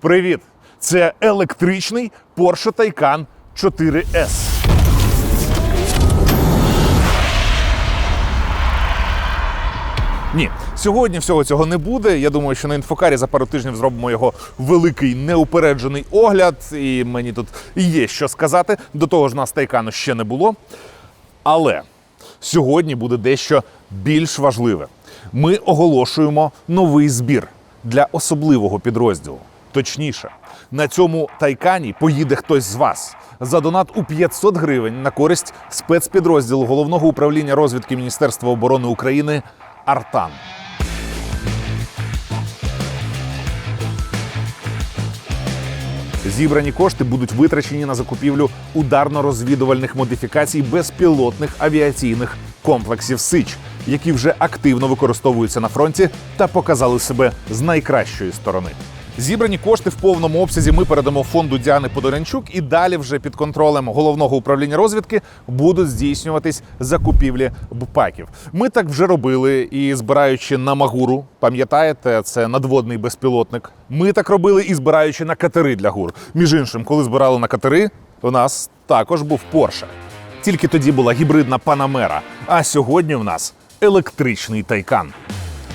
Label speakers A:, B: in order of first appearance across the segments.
A: Привіт! Це електричний Porsche Taycan 4S. Ні, сьогодні всього цього не буде. Я думаю, що на інфокарі за пару тижнів зробимо його великий неупереджений огляд, і мені тут є що сказати. До того ж, нас Тайкану ще не було. Але сьогодні буде дещо більш важливе. Ми оголошуємо новий збір для особливого підрозділу. Точніше, на цьому тайкані поїде хтось з вас за донат у 500 гривень на користь спецпідрозділу головного управління розвідки Міністерства оборони України Артан. Зібрані кошти будуть витрачені на закупівлю ударно-розвідувальних модифікацій безпілотних авіаційних комплексів Сич, які вже активно використовуються на фронті та показали себе з найкращої сторони. Зібрані кошти в повному обсязі ми передамо фонду Діани Подорянчук, і далі вже під контролем головного управління розвідки будуть здійснюватись закупівлі БПАКів. Ми так вже робили і збираючи на Магуру, пам'ятаєте, це надводний безпілотник. Ми так робили і збираючи на катери для гур. Між іншим, коли збирали на катери, у нас також був Порше. Тільки тоді була гібридна Панамера. А сьогодні в нас електричний Тайкан.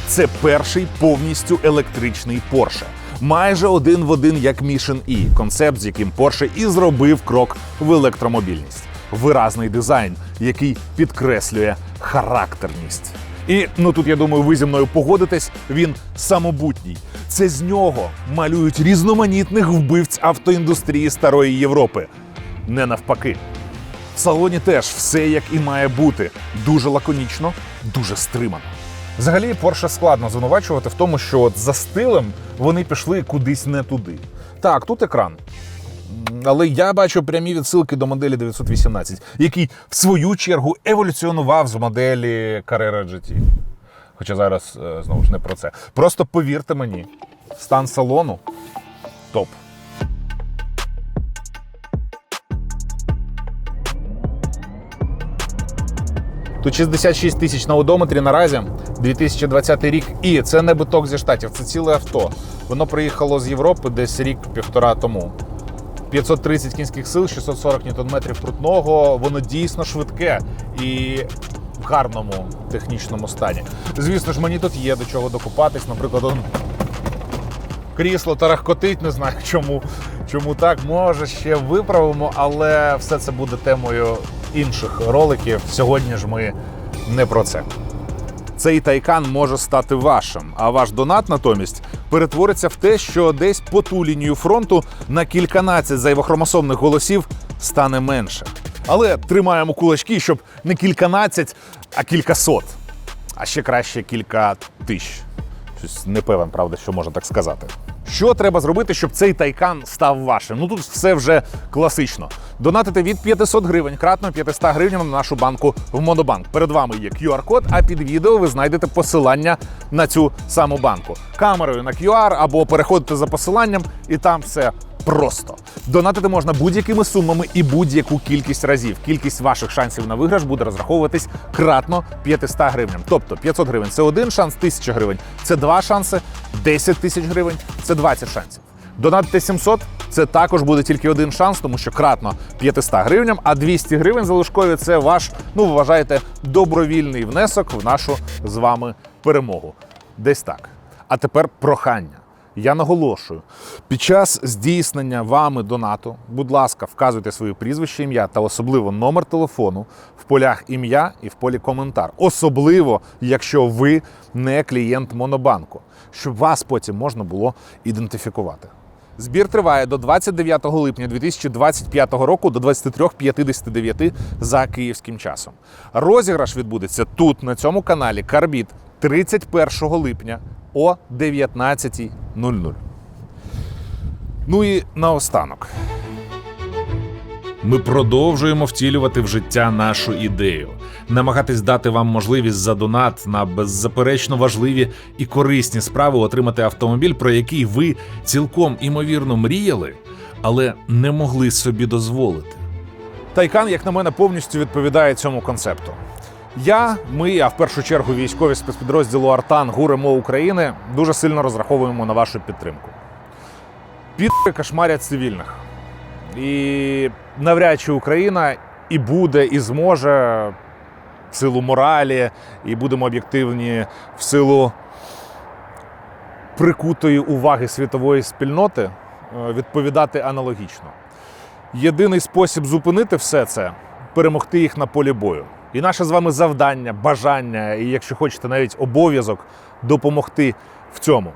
A: Це перший повністю електричний Porsche. Майже один в один як Mission E, концепт, з яким Porsche і зробив крок в електромобільність. Виразний дизайн, який підкреслює характерність. І ну тут я думаю, ви зі мною погодитесь. Він самобутній. Це з нього малюють різноманітних вбивць автоіндустрії старої Європи. Не навпаки. В салоні теж все як і має бути. Дуже лаконічно, дуже стримано. Взагалі, Porsche складно звинувачувати в тому, що от за стилем вони пішли кудись не туди. Так, тут екран. Але я бачу прямі відсилки до моделі 918, який в свою чергу еволюціонував з моделі Carrera GT. Хоча зараз е, знову ж не про це. Просто повірте мені, стан салону топ. Тут 66 тисяч на одометрі наразі 2020 рік. І це не биток зі штатів, це ціле авто. Воно приїхало з Європи десь рік-півтора тому. 530 кінських сил, 640 ньютон-метрів крутного. Воно дійсно швидке і в гарному технічному стані. Звісно ж, мені тут є до чого докупатись. Наприклад, он крісло тарахкотить, не знаю чому. Чому так, може ще виправимо, але все це буде темою інших роликів. Сьогодні ж ми не про це. Цей тайкан може стати вашим, а ваш донат натомість перетвориться в те, що десь по ту лінію фронту на кільканадцять зайвохромосомних голосів стане менше. Але тримаємо кулачки, щоб не кільканадцять, а кількасот. А ще краще кілька тисяч. Щось не певен, правда, що можна так сказати. Що треба зробити, щоб цей тайкан став вашим? Ну тут все вже класично. Донатити від 500 гривень, кратно 500 гривень на нашу банку в Монобанк. Перед вами є QR-код, а під відео ви знайдете посилання на цю саму банку. Камерою на QR або переходите за посиланням, і там все просто. Донатити можна будь-якими сумами і будь-яку кількість разів. Кількість ваших шансів на виграш буде розраховуватись кратно 500 гривень. Тобто 500 гривень це один шанс, 1000 гривень це два шанси, 10 тисяч гривень це 20 шансів. Донатити 700 це також буде тільки один шанс, тому що кратно 500 гривням, а 200 гривень залишкові це ваш, ну вважаєте, добровільний внесок в нашу з вами перемогу. Десь так. А тепер прохання. Я наголошую, під час здійснення вами донату, будь ласка, вказуйте своє прізвище, ім'я та особливо номер телефону в полях ім'я і в полі коментар. Особливо, якщо ви не клієнт Монобанку, щоб вас потім можна було ідентифікувати. Збір триває до 29 липня 2025 року до 23.59 за київським часом. Розіграш відбудеться тут, на цьому каналі Карбіт 31 липня о 19.00. Ну і наостанок. Ми продовжуємо втілювати в життя нашу ідею, намагатись дати вам можливість за донат на беззаперечно важливі і корисні справи отримати автомобіль, про який ви цілком імовірно мріяли, але не могли собі дозволити. Тайкан, як на мене, повністю відповідає цьому концепту. Я, ми, а в першу чергу військові спецпідрозділу Артан ГУРМО України дуже сильно розраховуємо на вашу підтримку. підри кошмарять цивільних. І навряд чи Україна і буде, і зможе в силу моралі, і будемо об'єктивні в силу прикутої уваги світової спільноти е, відповідати аналогічно. Єдиний спосіб зупинити все це перемогти їх на полі бою. І наше з вами завдання, бажання, і якщо хочете, навіть обов'язок допомогти в цьому.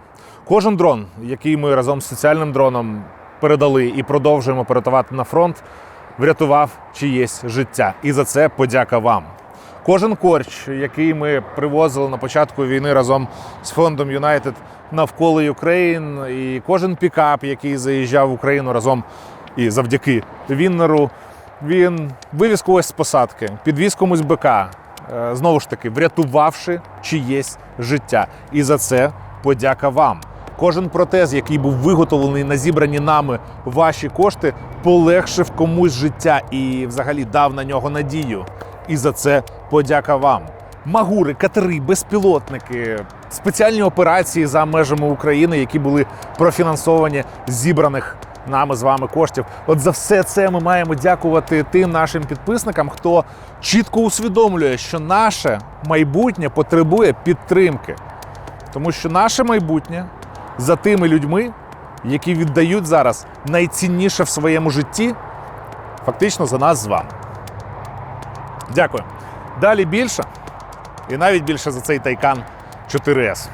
A: Кожен дрон, який ми разом з соціальним дроном передали і продовжуємо передавати на фронт, врятував чиєсь життя. І за це подяка вам. Кожен корч, який ми привозили на початку війни разом з фондом United навколо Україн, і кожен пікап, який заїжджав в Україну разом і завдяки Віннеру, він вивіз когось з посадки, підвіз комусь БК, е, знову ж таки, врятувавши чиєсь життя. І за це подяка вам. Кожен протез, який був виготовлений на зібрані нами ваші кошти, полегшив комусь життя і взагалі дав на нього надію. І за це подяка вам. Магури, катери, безпілотники, спеціальні операції за межами України, які були профінансовані зібраних нами з вами коштів. От за все це ми маємо дякувати тим нашим підписникам, хто чітко усвідомлює, що наше майбутнє потребує підтримки. Тому що наше майбутнє за тими людьми, які віддають зараз найцінніше в своєму житті, фактично за нас з вами. Дякую. Далі більше, і навіть більше за цей Тайкан 4С.